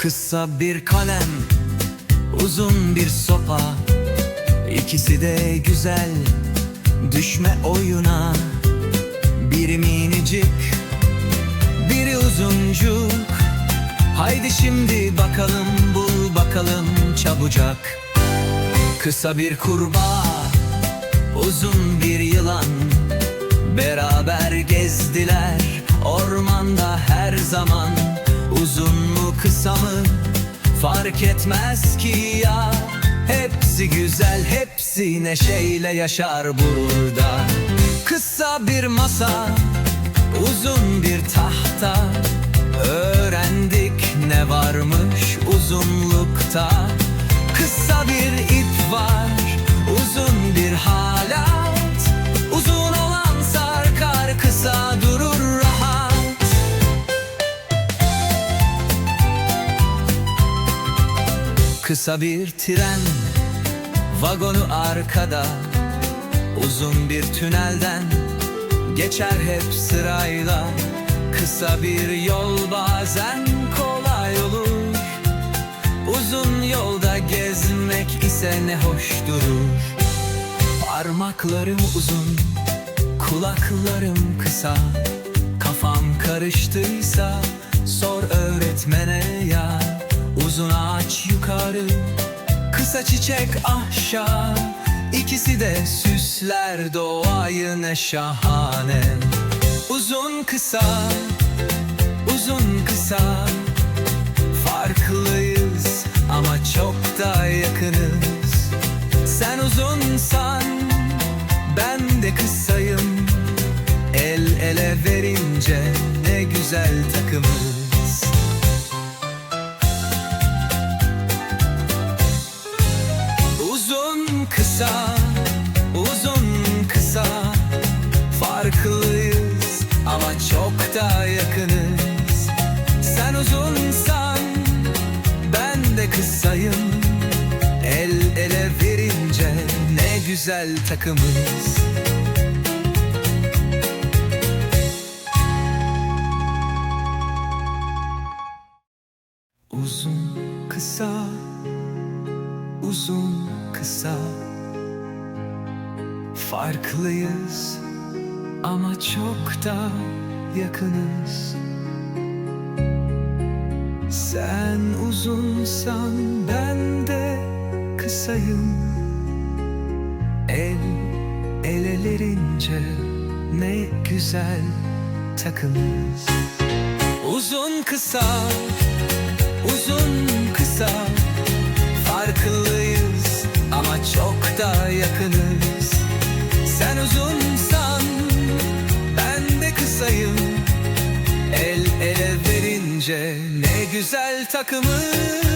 Kısa bir kalem, uzun bir sopa. İkisi de güzel, düşme oyuna. Biri minicik, biri uzuncuk Haydi şimdi bakalım, bul bakalım çabucak. Kısa bir kurbağa, uzun bir yılan. Beraber gezdiler ormanda her zaman. Uzun kısa mı fark etmez ki ya. Hepsi güzel hepsi neşeyle yaşar burada. Kısa bir masa uzun bir tahta. Öğrendik ne varmış uzunlukta Kısa bir tren Vagonu arkada Uzun bir tünelden Geçer hep sırayla. Kısa bir yol bazen kolay olur Uzun yolda gezmek ise ne hoş durur. Parmaklarım uzun Kulaklarım kısa Kafam karıştıysa Sor öğretmene ya Uzun ağaç yukarı Kısa çiçek aşağı İkisi de süsler doğayı ne şahane. Uzun kısa Uzun kısa. Farklıyız ama çok da yakınız. Sen uzunsan ben de kısayım. El ele verince ne güzel takımız kısa, uzun kısa. Farklıyız ama çok da yakınız. Sen uzunsan ben de kısayım. El ele verince ne güzel takımız. Uzun kısa. Uzun kısa Farklıyız ama çok da yakınız. Sen uzunsan ben de kısayım. El elelerince ne güzel takımız Uzun kısa, uzun Verince ne güzel takımız